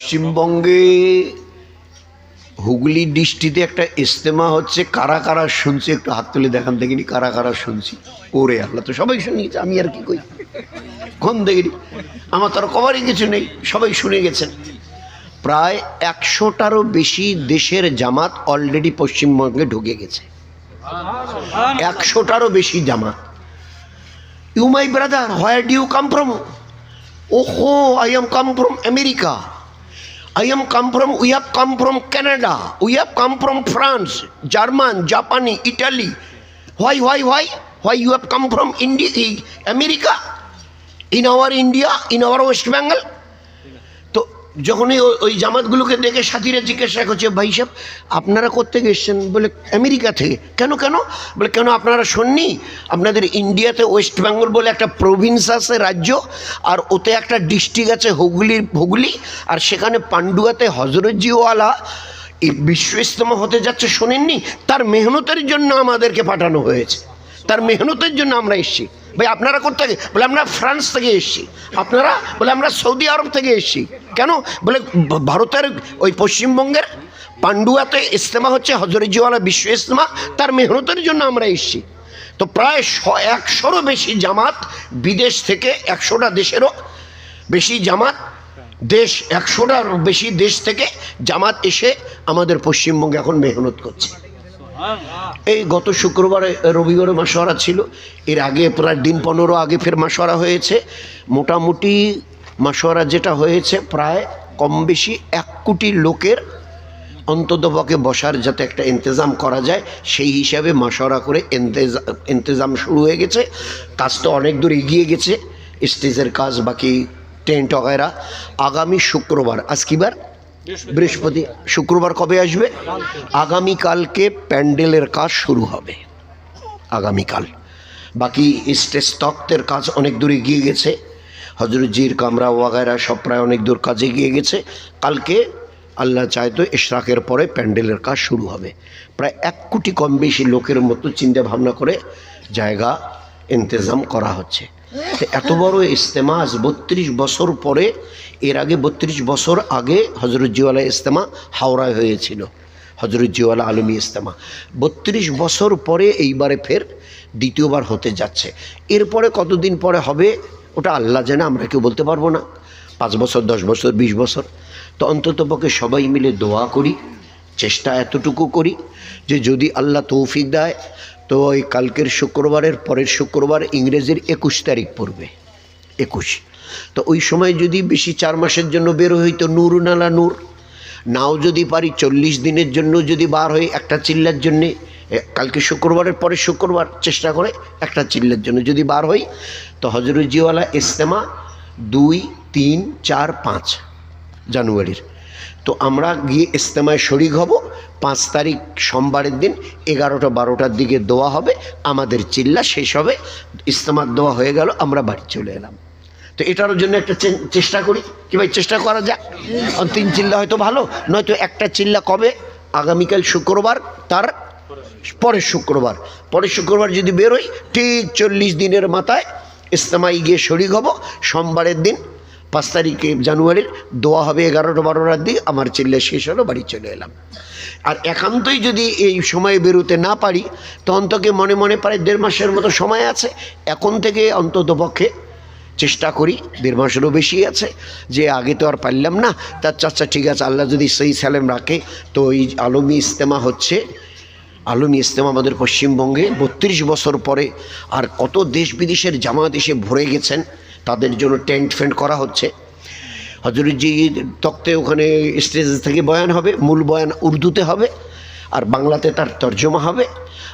পশ্চিমবঙ্গে হুগলি ডিস্ট্রিক্টে একটা ইস্তেমা হচ্ছে, কারা কারা শুনছি, একটু হাত তুলে দেখান দেখিনি, কারা কারা শুনছি। ওরে আল্লাহ, তো সবাই শুনে গেছে, আমি আর কি কই? কোন দেখিনি? আমার তার কবারই কিছু নেই, সবাই শুনে গেছেন প্রায় একশোটারও বেশি দেশের জামাত অলরেডি পশ্চিমবঙ্গে ঢুকে গেছে। একশোটারও বেশি জামাত। You my brother where do you come from ওহো I am come from America I am come from, we have come from Canada, we have come from France, German, Japan, Italy. Why, why, why? Why you have come from India, America? In our India, in our West Bengal? যখনই ওই- জামাতগুলোকে দেখে সাথীরা জিজ্ঞাসা করছে ভাই সাহেব, আপনারা কোথেকে এসছেন? বলে, আমেরিকা থেকে। কেন কেন? বলে, কেন আপনারা শোননি? আপনাদের ইন্ডিয়াতে ওয়েস্ট বেঙ্গল বলে একটা প্রভিন্স আছে রাজ্য, আর ওতে একটা ডিস্ট্রিক্ট আছে হুগলি হুগলি, আর সেখানে পান্ডুয়াতে হজরতজিওয়ালা এই বিশ্ব ইস্তেমা হতে যাচ্ছে, শোনেননি? তার মেহনতের জন্য আমাদেরকে পাঠানো হয়েছে। তার মেহনতের জন্য আমরা এসেছি। ভাই, আপনারা কোথেকে বলে, আমরা ফ্রান্স থেকে এসেছি। আপনারা, বলে, আমরা সৌদি আরব থেকে এসেছি। কেন? বলে ভারতের ওই পশ্চিমবঙ্গের পান্ডুয়াতে ইস্তেমা হচ্ছে হজরতজিওয়ালা বিশ্ব ইস্তেমা তার মেহনতের জন্য আমরা এসেছি। তো প্রায় একশোরও বেশি জামাত বিদেশ থেকে, একশোটা দেশেরও বেশি জামাত দেশ একশোটার বেশি দেশ থেকে জামাত এসে আমাদের পশ্চিমবঙ্গে এখন মেহনত করছে। এই গত শুক্রবারে রবিবারে মাসোয়ারা ছিল। এর আগে প্রায় দিন পনেরো আগে ফের মাসোয়ারা হয়েছে। মোটামুটি মাসোয়ারা যেটা হয়েছে, প্রায় কম বেশি এক কোটি লোকের অন্ততপক্ষে বসার যাতে একটা ইন্তজাম করা যায়, সেই হিসাবে মাসরা করে ইন্তজাম শুরু হয়ে গেছে। কাজ তো অনেক দূর এগিয়ে গেছে, স্টেজের কাজ বাকি, টেন্ট, অগেরা। আগামী শুক্রবার আজ কিবার বৃহস্পতি শুক্রবার কবে আসবে? আগামীকালকে প্যান্ডেলের কাজ শুরু হবে। আগামীকাল। বাকি স্টেজ তক্তের কাজ অনেক দূর এগিয়ে গেছে। হজরতজির কামরা ওয়াগায়রা সব প্রায় অনেক দূর কাজে এগিয়ে গেছে। কালকে আল্লাহ চাইতো ইশরাকের পরে প্যান্ডেলের কাজ শুরু হবে। প্রায় এক কোটি কম বেশি লোকের মতো চিন্তা ভাবনা করে জায়গা ইন্তজাম করা হচ্ছে। এত বড় ইস্তেমা আজ বত্রিশ বছর পরে, এর আগে বত্রিশ বছর আগে হজরতজিওয়ালা ইস্তেমা হাওড়ায় হয়েছিল। হজরতজিওয়ালা আলমী ইস্তেমা বত্রিশ বছর পরে এইবারে ফের দ্বিতীয়বার হতে যাচ্ছে। এরপরে কতদিন পরে হবে, ওটা আল্লাহ জানে, আমরা কেউ বলতে পারব না। পাঁচ বছর, দশ বছর, বিশ বছর। তো অন্ততপক্ষে সবাই মিলে দোয়া করি, চেষ্টা এতটুকু করি যে যদি আল্লাহ তৌফিক দেয় তো ওই কালকের শুক্রবারের পরের শুক্রবার ইংরেজির একুশ তারিখ পড়বে, একুশ। তো ওই সময় যদি বেশি চার মাসের জন্য বের হইতো নূর নালা নূর। নাও যদি পারি চল্লিশ দিনের জন্য যদি বার হই একটা চিল্লার জন্যে কালকে শুক্রবারের পরে শুক্রবার চেষ্টা করে একটা চিল্লার জন্য যদি বার হই তো হজরতজিওয়ালা ইস্তেমা দুই, তিন, চার, পাঁচ জানুয়ারির। তো আমরা গিয়ে ইস্তেমায় শরিক হব। পাঁচ তারিখ সোমবারের দিন এগারোটা বারোটার দিকে দোয়া হবে, আমাদের চিল্লা শেষ হবে, ইস্তেমার দোয়া হয়ে গেল, আমরা বাড়ি চলে এলাম। তো এটার জন্য একটা চেষ্টা করি, কি ভাই চেষ্টা করা যাক? তিন চিল্লা হয়তো ভালো, নয়তো একটা চিল্লা কবে? আগামীকাল শুক্রবার, তার পরের শুক্রবার। পরের শুক্রবার যদি বেরোই, ঠিক চল্লিশ দিনের মাথায় ইস্তেমাই গিয়ে শরিক হব। সোমবারের দিন পাঁচ তারিখে জানুয়ারির দোয়া হবে এগারোটা বারোটার দিকে, আমার চিল্লা শেষ হলো, বাড়ি চলে এলাম। আর একান্তই যদি এই সময়ে বেরোতে না পারি তো অন্তকে মনে মনে প্রায় দেড় মাসের মতো সময় আছে? এখন থেকে অন্ততপক্ষে চেষ্টা করি, দেড় মাসেরও বেশি আছে, যে আগে তো আর পারলাম না। তার চাচ্ছা ঠিক আছে, আল্লাহ যদি সেই সালেম রাখে, তো এই আলমী ইস্তেমা হচ্ছে। আলমী ইস্তেমা আমাদের পশ্চিমবঙ্গে বত্রিশ বছর পরে আর কত দেশ বিদেশের জামাত এসে ভরে গেছেন। তাদের জন্য টেন্ট ফেন্ট করা হচ্ছে। হজরতজি তক্তে ওখানে স্টেজ থেকে বয়ান হবে, মূল বয়ান উর্দুতে হবে, আর বাংলাতে তার তর্জমা হবে।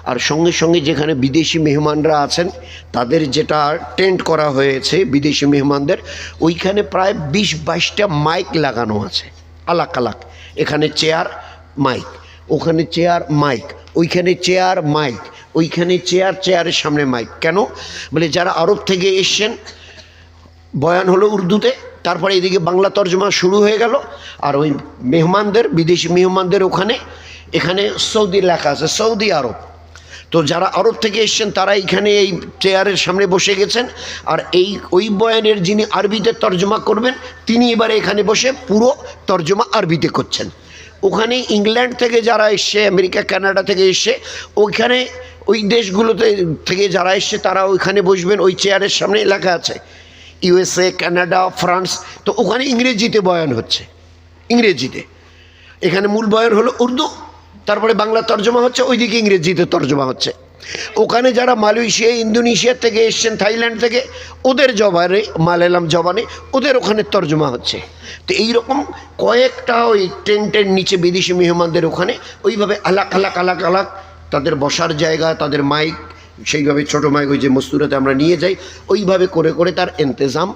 আর সঙ্গে সঙ্গে যেখানে বিদেশি মেহমানরা আছেন, তাদের যেটা টেন্ট করা হয়েছে বিদেশি মেহমানদের, ওইখানে প্রায় বিশ বাইশটা মাইক লাগানো আছে, আলাক আলাক। এখানে চেয়ার, মাইক। ওখানে চেয়ার, মাইক। ওইখানে চেয়ার, মাইক। ওইখানে চেয়ার, চেয়ারের সামনে মাইক। কেন? বলে যারা আরব থেকে এসছেন বয়ান হলো উর্দুতে, তারপরে এদিকে বাংলা তর্জমা শুরু হয়ে গেল, আর ওই মেহমানদের, বিদেশি মেহমানদের ওখানে, এখানে সৌদি লেখা আছে, সৌদি আরব। তো যারা আরব থেকে এসছেন, তারা এখানে এই চেয়ারের সামনে বসে গেছেন, আর এই, ওই বয়ানের যিনি আরবিতে তর্জমা করবেন, তিনি এবারে এখানে বসে পুরো তর্জমা আরবিতে করছেন। ওখানে ইংল্যান্ড থেকে যারা এসছে, আমেরিকা, কানাডা থেকে এসছে, ওইখানে ওই দেশগুলোতে থেকে যারা এসছে, তারা ওইখানে বসবেন, ওই চেয়ারের সামনে লেখা আছে। ইউএসএ কানাডা ফ্রান্স তো ওখানে ইংরেজিতে বয়ান হচ্ছে। ইংরেজিতে। এখানে মূল বয়ান হলো উর্দু, তারপরে বাংলা তর্জমা হচ্ছে, ওইদিকে ইংরেজিতে তর্জমা হচ্ছে। ওখানে যারা মালয়েশিয়া, ইন্দোনেশিয়া থেকে এসছেন, থাইল্যান্ড থেকে, ওদের জবানে, মালায়ালাম জবানে, ওদের ওখানে তর্জমা হচ্ছে। তো এইরকম কয়েকটা ওই টেন্টের নিচে বিদেশি মেহমানদের ওখানে ওইভাবে আলাক আলাক আলাক আলাক তাদের বসার জায়গা, তাদের মাইক সেইভাবে ছোটো মাইক ওই যে মস্তুরাতে আমরা নিয়ে যাই, ওইভাবে করে করে তার ইন্তজাম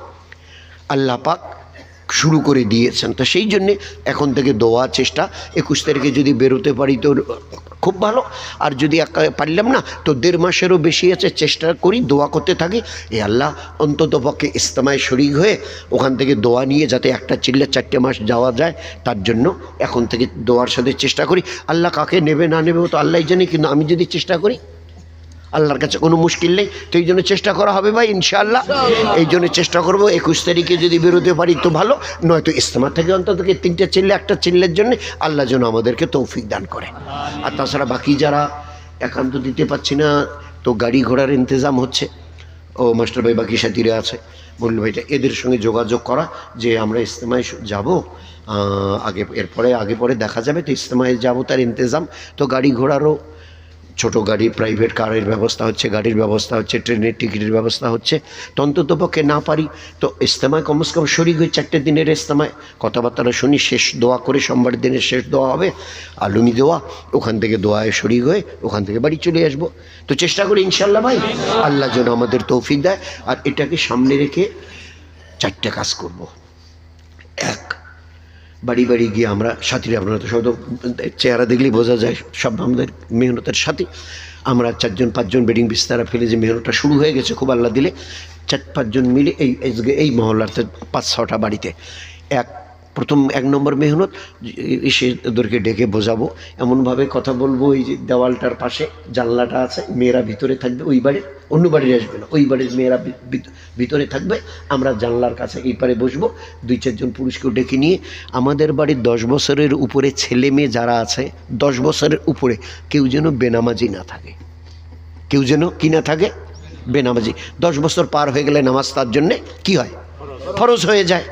আল্লাহ পাক শুরু করে দিয়েছেন। তো সেই জন্যে এখন থেকে দোয়া চেষ্টা, একুশ তারিখে যদি বেরোতে পারি তো খুব ভালো। আর যদি পারলাম না, তো দেড় মাসেরও বেশি আছে, চেষ্টা করি দোয়া করতে থাকি। এ আল্লাহ, অন্তত পক্ষে ইস্তেমায় শরিক হয়ে ওখান থেকে দোয়া নিয়ে যাতে একটা চিল্লে চারটে মাস যাওয়া যায়, তার জন্য এখন থেকে দোয়ার সাথে চেষ্টা করি। আল্লাহ কাকে নেবে না নেবে তো আল্লাহ জানে, কিন্তু আমি যদি চেষ্টা করি আল্লাহর কাছে কোনো মুশকিল নেই। তো এই জন্য চেষ্টা করা হবে ভাই ইনশাআল্লাহ। এই জন্য চেষ্টা করব একুশ তারিখে যদি বেরোতে পারি তো ভালো নয়তো ইস্তেমা থেকে অন্তত তিনটে চিল্লে একটা চিল্লের জন্য আল্লাহ যেন আমাদেরকে তৌফিক দান করে। আর তাছাড়া বাকি যারা একান্ত দিতে পারছি না তো গাড়ি ঘোড়ার ইন্তজাম হচ্ছে। ও মাস্টার ভাই বাকি সাথীরা আছে। বলল ভাইটা এদের সঙ্গে যোগাযোগ করা যে আমরা ইস্তেমায় যাব। আগে এরপরে আগে পরে দেখা যাবে তো ইস্তেমায় যাব তার ইন্তজাম। তো গাড়ি ঘোড়ারও ছোট গাড়ি প্রাইভেট কারের ব্যবস্থা হচ্ছে, গাড়ির ব্যবস্থা হচ্ছে, ট্রেনের টিকিটের ব্যবস্থা হচ্ছে। তো অন্তত পক্ষে না পারি, তো ইস্তেমায় কমসে কম শরিক হয়ে চারটে দিনের ইস্তেমায় কথাবার্তাটা শুনি, শেষ দোয়া করে সোমবার দিনের শেষ দোয়া হবে, আলুমি দোয়া, ওখান থেকে দোয়ায় শরিক হয়ে ওখান থেকে বাড়ি চলে আসব। তো চেষ্টা করি ইনশাল্লাহ ভাই, আল্লাহ যেন আমাদের তৌফিক দেয়, আর এটাকে সামনে রেখে চারটে কাজ করব। বাড়ি বাড়ি গিয়ে আমরা সাথীরা, আপনারা তো সব চেহারা দেখলেই বোঝা যায়, সব আমাদের মেহনতের সাথী। আমরা চারজন, পাঁচজন বেডিং বিস্তারা ফেলে যে মেহনতটা শুরু হয়ে গেছে, খুব আল্লাহ দিলে। চার, পাঁচজন মিলে এই, এই- মহল্লাতে পাঁচ ছটা বাড়িতে। এক প্রথম এক নম্বর মেহনত, এসে ওদেরকে ডেকে বোঝাবো। এমনভাবে কথা বলব ওই যে দেওয়ালটার পাশে জানলাটা আছে, মেয়েরা ভিতরে থাকবে, ওই বাড়ির, অন্য বাড়ির আসবে না, ওই বাড়ির মেয়েরা ভিতরে থাকবে। আমরা জানলার কাছে এই পারে বসবো, দুই চারজন পুরুষকেও ডেকে নিয়ে। আমাদের বাড়ির দশ বছরের উপরে ছেলে মেয়ে যারা আছে, দশ বছরের উপরে, কেউ যেন বেনামাজি না থাকে। কেউ যেন কি না থাকে? বেনামাজি। দশ বছর পার হয়ে গেলে নামাজ তার জন্যে কি হয়? ফরজ হয়ে যায়।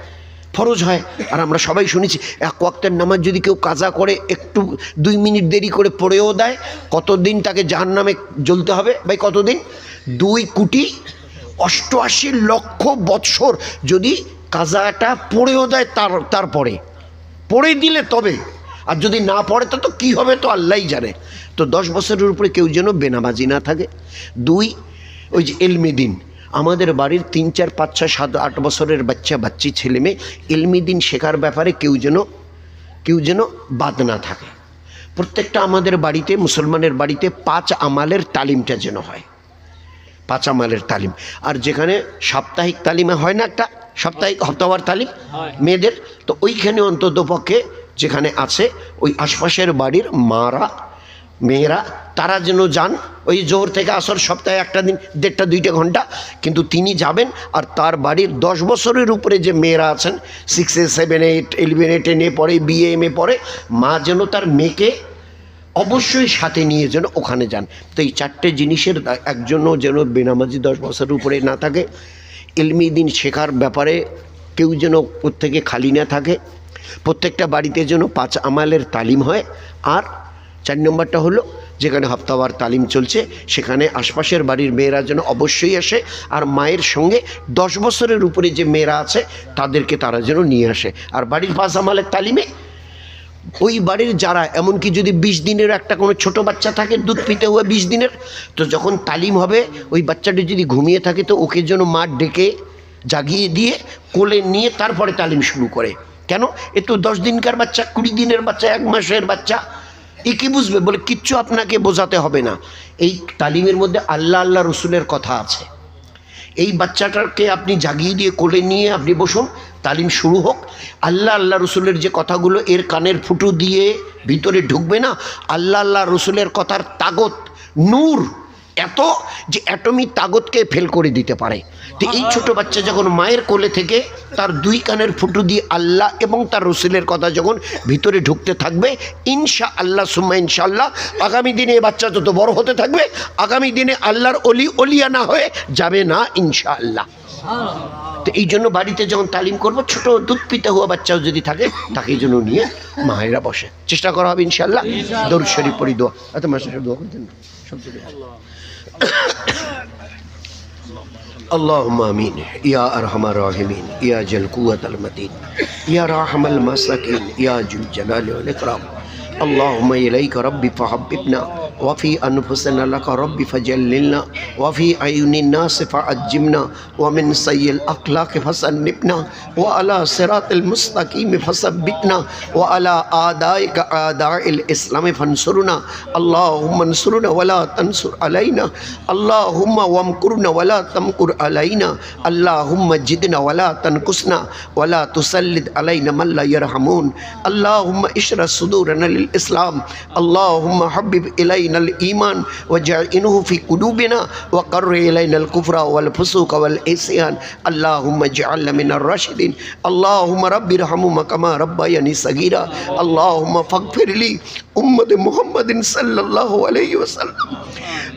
ফরজ হয়। আর আমরা সবাই শুনেছি, এক ওয়াক্তের নামাজ যদি কেউ কাজা করে, একটু দুই মিনিট দেরি করে পড়েও দেয়, কতদিন তাকে জাহান নামে জ্বলতে হবে? ভাই, কতদিন? দুই কোটি অষ্টআশি লক্ষ বৎসর যদি কাজাটা পড়েও দেয় তার, তারপরে। পড়ে দিলে তবে। আর যদি না পড়ে, তা তো কী হবে তো আল্লাহই জানে। তো দশ বছরের উপরে কেউ যেন বেনামাজি না থাকে। দুই, ওই যে এলমি দিন। আমাদের বাড়ির তিন চার পাঁচ ছয় সাত আট বছরের বাচ্চা বাচ্চি ছেলে মেয়ে এলমি দিন শেখার ব্যাপারে কেউ যেন কেউ যেন বাদ না থাকে। প্রত্যেকটা আমাদের বাড়িতে মুসলমানের বাড়িতে পাঁচ আমালের তালিমটা যেন হয়। পাঁচ আমালের তালিম। আর যেখানে সাপ্তাহিক তালিমে হয় না একটা সাপ্তাহিক হপ্তাবার তালিম মেয়েদের তো ওইখানে অন্তত পক্ষে যেখানে আছে ওই আশপাশের বাড়ির মারা মেয়েরা, তারা যেন যান, ওই জোহর থেকে আসর সপ্তাহে একটা দিন, দেড়টা, দুইটা ঘণ্টা। কিন্তু তিনি যাবেন আর তার বাড়ির দশ বছরের উপরে যে মেয়েরা আছেন সিক্সে সেভেন এইট ইলেভেন টেনে পড়ে বিএ এম এ পড়ে, মা যেন তার মেয়েকে অবশ্যই সাথে নিয়ে যেন ওখানে যান। তো এই চারটে জিনিসের একজনও যেন বেনামাজি দশ বছরের উপরে না থাকে। এলমি দিন শেখার ব্যাপারে কেউ যেন প্রত্যেকে খালি না থাকে। প্রত্যেকটা বাড়িতে যেন পাঁচ আমালের তালিম হয়। আর চার নম্বরটা হলো, যেখানে হপ্তাবার তালিম চলছে, সেখানে আশপাশের বাড়ির মেয়েরা যেন অবশ্যই আসে, আর মায়ের সঙ্গে দশ বছরের উপরে যে মেয়েরা আছে, তাদেরকে তারা যেন নিয়ে আসে। আর বাড়ির পাঁচ আমালের তালিমে, ওই বাড়ির যারা, এমনকি যদি বিশ দিনের একটা কোনো ছোট বাচ্চা থাকে, দুধ পিতে হয়ে বিশ দিনের, তো যখন তালিম হবে, ওই বাচ্চাটি যদি ঘুমিয়ে থাকে, তো ওকে যেন মা ডেকে জাগিয়ে দিয়ে কোলে নিয়ে তারপরে তালিম শুরু করে। কেন? এ তো দশ দিনকার বাচ্চা, কুড়ি দিনের বাচ্চা, এক মাসের বাচ্চা। এ কি বুঝবে? বলে, কিচ্ছু আপনাকে বোঝাতে হবে না। এই তালিমের মধ্যে আল্লাহ আল্লাহ রসুলের কথা আছে। এই বাচ্চাটাকে আপনি জাগিয়ে দিয়ে কোলে নিয়ে আপনি বসুন, তালিম শুরু হোক। আল্লাহ আল্লাহ রসুলের যে কথাগুলো এর কানের ফুটো দিয়ে ভিতরে ঢুকবে না, আল্লাহ আল্লাহ রসুলের কথার তাগত নূর এত যে অ্যাটমিক তাগতকে ফেল করে দিতে পারে। তো এই ছোট বাচ্চা যখন মায়ের কোলে থেকে তার দুই কানের ফুটু দিয়ে আল্লাহ এবং তার রসুলের কথা যখন ভিতরে ঢুকতে থাকবে ইনশা আল্লাহ সুম্মা ইনশাআল্লাহ, আগামী দিনে এ বাচ্চা যত বড় হতে থাকবে, আগামী দিনে আল্লাহর অলি অলিয়া না হয়ে যাবে না ইনশা আল্লাহ তো এই জন্য বাড়িতে যখন তালিম করব, ছোট দুধ পিতা হওয়া বাচ্চাও যদি থাকে, তাকে জন্য নিয়ে মায়েরা বসে। চেষ্টা করা হবে ইনশাল্লাহ দৌড় শরীফ পড়ি দোয়া। এত মাসে দোয়া করতেন সব اللهم آمين. يا أرحم الراحمين يا ذا القوة المتين يا راحم المساكين يا ذو الجلال والإكرام. اللهم إليك ربي فحببنا وفي أنفسنا لك ربي فجللنا وفي عيون الناس فعجمنا ومن سيء الأخلاق فسنبنا وعلى صراط المستقيم فثبتنا وعلى اعدائك اعداء الإسلام فانصرنا. اللهم انصرنا ولا تنصر علينا اللهم وامكرنا ولا تمكر علينا اللهم جدنا ولا تنقصنا ولا تسلط علينا من لا يرحمون. اللهم اشرح صدورنا للاسلام اللهم حبب إلينا الإيمان وجعله في قلوبنا وقر إلينا الكفر والفسوق والعصيان. اللهم اجعلنا من الراشدين. اللهم رب ارحمهما كما ربياني صغيرا. اللهم فاغفر لي. أمة محمد صلى الله عليه وسلم.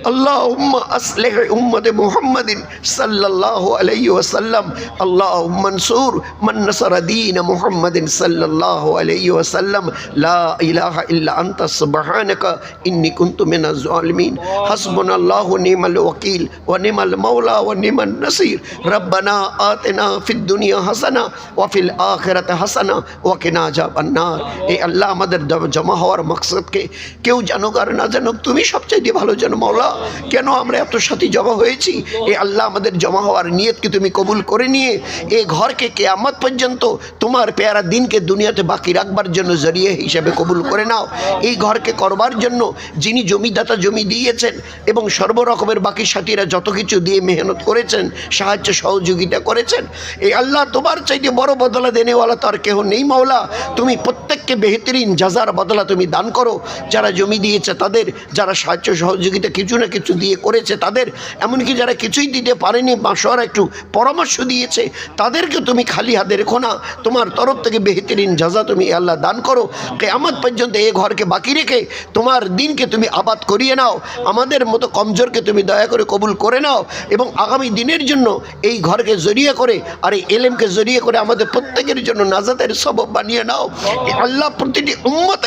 اللهم أصلح أمة محمد صلى الله عليه وسلم. اللهم انصر من نصر دين محمد صلى الله عليه وسلم. لا إله إلا أنت سبحانك إني كنت من الظالمين. حسبنا الله ونعم الوكيل ونعم المولى ونعم النصير. ربنا آتنا في الدنيا حسنة وفي الآخرة حسنة وقنا عذاب النار. اے اللہ مدد جمع اور مقصد মকসদকে কেউ জানুক আর না জানুক, তুমি সবচাইতে ভালো জানো মাওলা। কেন আমরা এত সাথী জমা হয়েছি? এ আল্লাহ আমাদের জমা হওয়ার নিয়তকে তুমি কবুল করে নিয়ে এ ঘরকে কেয়ামত পর্যন্ত তোমার পেয়ারা দিনকে দুনিয়াতে বাকি রাখবার জন্য জরিয়ে হিসেবে কবুল করে নাও। এই ঘরকে করবার জন্য যিনি জমিদাতা জমি দিয়েছেন এবং সর্বরকমের বাকি সাথীরা যত কিছু দিয়ে মেহনত করেছেন, সাহায্য সহযোগিতা করেছেন এই আল্লাহ তোমার চাইতে বড় বদলা দেনেওয়ালা তার কেহ নেই মাওলা। তুমি প্রত্যেককে বেহতরিন, যাজার বদলা তুমি দান করো। যারা জমি দিয়েছে তাদের, যারা সাহায্য সহযোগিতা কিছু না কিছু দিয়ে করেছে তাদের, এমনকি যারা কিছুই দিতে পারেনি বাঁশর একটু পরামর্শ দিয়েছে, তাদেরকে তুমি খালি হাতে রেখো না। তোমার তরফ থেকে বেহতরিন যাজা তুমি আল্লাহ দান করো। কেয়ামত পর্যন্ত এ ঘরকে বাকি রেখে তোমার দিনকে তুমি আবাদ করিয়ে নাও। আমাদের মতো কমজোরকে তুমি দয়া করে কবুল করে নাও এবং আগামী দিনের জন্য এই ঘরকে জড়িয়ে করে আর এই এলেমকে জড়িয়ে করে আমাদের প্রত্যেকের জন্য নাজাতের সবব বানিয়ে নাও। আল্লাহ প্রতিটি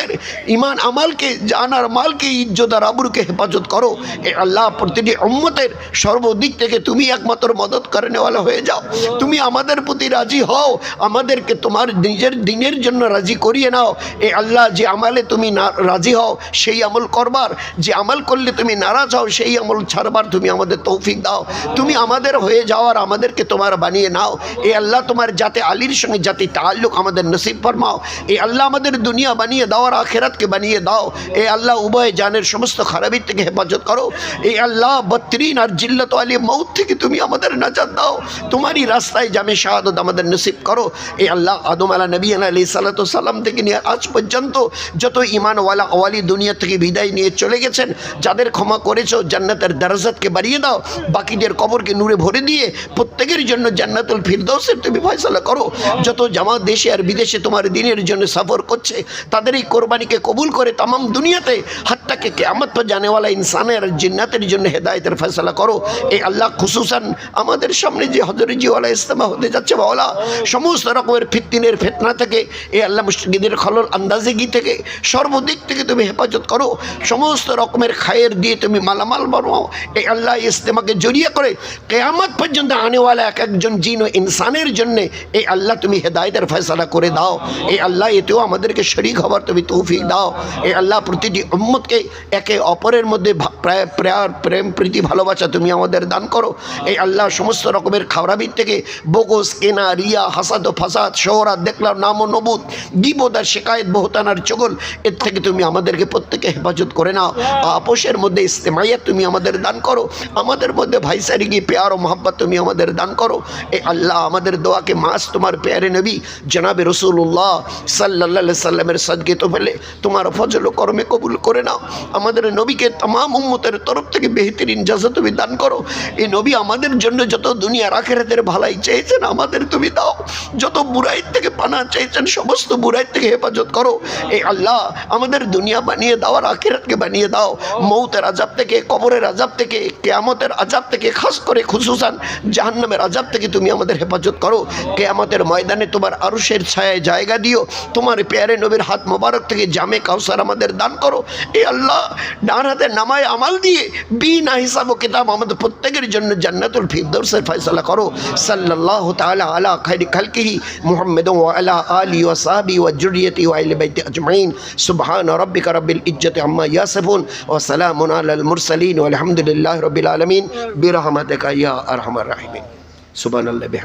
উম্মতের ইমান আমালকে, জানার মালকে, ইজ্জত আর আবরুকে হেফাজত করো। এ আল্লাহ প্রতিটি উম্মতের সর্বদিক থেকে তুমি একমাত্র মদত করে নেওয়ালা হয়ে যাও। তুমি আমাদের প্রতি রাজি হও। আমাদেরকে তোমার নিজের দিনের জন্য রাজি করিয়ে নাও। এ আল্লাহ, যে আমালে তুমি না, রাজি হও, সেই আমল করবার। যে আমল করলে তুমি নারাজ হও, সেই আমল ছাড়বার তুমি আমাদের তৌফিক দাও। তুমি আমাদের হয়ে যাওয়ার আমাদেরকে তোমার বানিয়ে নাও। এ আল্লাহ, তোমার যাতে আলীর সঙ্গে জাতি তাল্লুক আমাদের নসিব ফরমাও। এ আল্লাহ, আমাদের দুনিয়া বানিয়ে দাও আর আখেরাতকে বানিয়ে দাও। এ আল্লাহ, উভয় জানের সমস্ত খারাপির থেকে হেফাজত করো। এই আল্লাহ বত্রিন আর জিল্লত আলী মৌত থেকে তুমি আমাদের নাজাত দাও। তোমারই রাস্তায় জামে শাহাদত আমাদের নসিব করো। এই আল্লাহ, আদম আলা নবী আলী সালাত সালাম থেকে নিয়ে আজ পর্যন্ত যত ইমানওয়ালা আওয়ালি দুনিয়া থেকে বিদায় নিয়ে চলে গেছেন, যাদের ক্ষমা করেছ, জান্নাতের দারাজাতকে বাড়িয়ে দাও, বাকিদের কবরকে নূরে ভরে দিয়ে প্রত্যেকের জন্য জান্নাতুল ফিরদৌসের তুমি ফয়সালা করো। যত জামা দেশে আর বিদেশে তোমার দিনের জন্য সফর করছে তাদের এই কোরবানিকে কবুল করে তাম দুনিয়াতে কেয়ামত পর জানেওয়ালা ইনসানের জিন্নাতের জন্য হেদায়তের ফয়সালা করো। এই আল্লাহ খুসুসান আমাদের সামনে যে হজরত জিওয়ালা ইস্তেমা হতে যাচ্ছে বাওলা সমস্ত রকমের ফিতিনের ফেতনা থেকে এই আল্লাহ মুস্তিদের খলল আন্দাজেগি থেকে, সর্বদিক থেকে তুমি হেফাজত করো। সমস্ত রকমের খায়ের দিয়ে তুমি মালামাল বানাও। এই আল্লাহ ইস্তেমাকে জড়িয়ে করে কেয়ামত পর্যন্ত আনেওয়ালা এক একজন জিন ও ইনসানের জন্যে এই আল্লাহ তুমি হেদায়তের ফয়সালা করে দাও। এই আল্লাহ, এতেও আমাদেরকে শরিক হবার তুমি তৌফিক দাও। এ আল্লাহ প্রতিটি উম্মতকে একে অপরের মধ্যে প্রায় প্রেয়ার প্রেম, প্রীতি, ভালোবাসা তুমি আমাদের দান করো। এই আল্লাহ সমস্ত রকমের খাওয়াবির থেকে বোগস, কেনা, রিয়া, হাসাদ ফাসাদ শহরাত দেখলাম, নাম ও নবুদ গিবোদার শেকায়ত বহুতানার চগল, এর থেকে তুমি আমাদেরকে প্রত্যেকে হেফাজত করে নাও। আপোষের মধ্যে ইস্তেমাইয়া তুমি আমাদের দান করো। আমাদের মধ্যে ভাইসারিগি পেয়ার ও মোহাব্বত তুমি আমাদের দান করো। এ আল্লাহ আমাদের দোয়াকে মাস তোমার পেয়ারে নবী, জনাবে রসুল্লাহ সাল্লাহ সাল্লামের সদকে তো ফেলে তোমার ফজল কর্মে কবুল করে নাও। আমাদের নবীকে তাম উম্মতের তরফ থেকে বেহতরিন জাজা তুমি দান করো। এই নবী আমাদের জন্য যত দুনিয়া রাখেরাতের ভালাই চেয়েছেন, আমাদের তুমি দাও। যত বুড়াইয়ের থেকে পানা চাইছেন সমস্ত বুড়াইয়ের থেকে হেফাজত করো। এই আল্লাহ, আমাদের দুনিয়া বানিয়ে দাও আর আখেরাতকে বানিয়ে দাও। মৌতের আজাব থেকে, কবরের আজাব থেকে, কেয়ামতের আজাব থেকে, খাস করে খুশুসান জাহান্নামের আজাব থেকে তুমি আমাদের হেফাজত করো। কেয়ামতের ময়দানে তোমার আরুষের ছায়ায় জায়গা দিও। তোমার পেয়ারে নবীর হাত মোবারক থেকে জামে কাউসার আমাদের দান করো। এ আল্লাহ, ডান হাতে নামায় আমাল দিয়ে বিনা হিসাব ও কিতাব আমাদের প্রত্যেকের জন্য জান্নাতুল ফিরদৌসের ফয়সালা করো। সাল্লাল্লাহু তাআলা আলা খাইরি খালকিহি মুহাম্মদ ওয়া আলা আলি ওয়া সাহবি ওয়া জুরিয়তি ওয়া আহলি বাইতি আজমাইন। সুবহান রাব্বিকা রাব্বিল ইজ্জাতি আম্মা ইয়াসিফুন। ওয়া সালামুন আলাল মুরসালিন। ওয়া আলহামদুলিল্লাহি রাব্বিল আলামিন। বিরহমাতিকা ইয়া আরহামার রাহিমিন। সুবহানাল্লাহি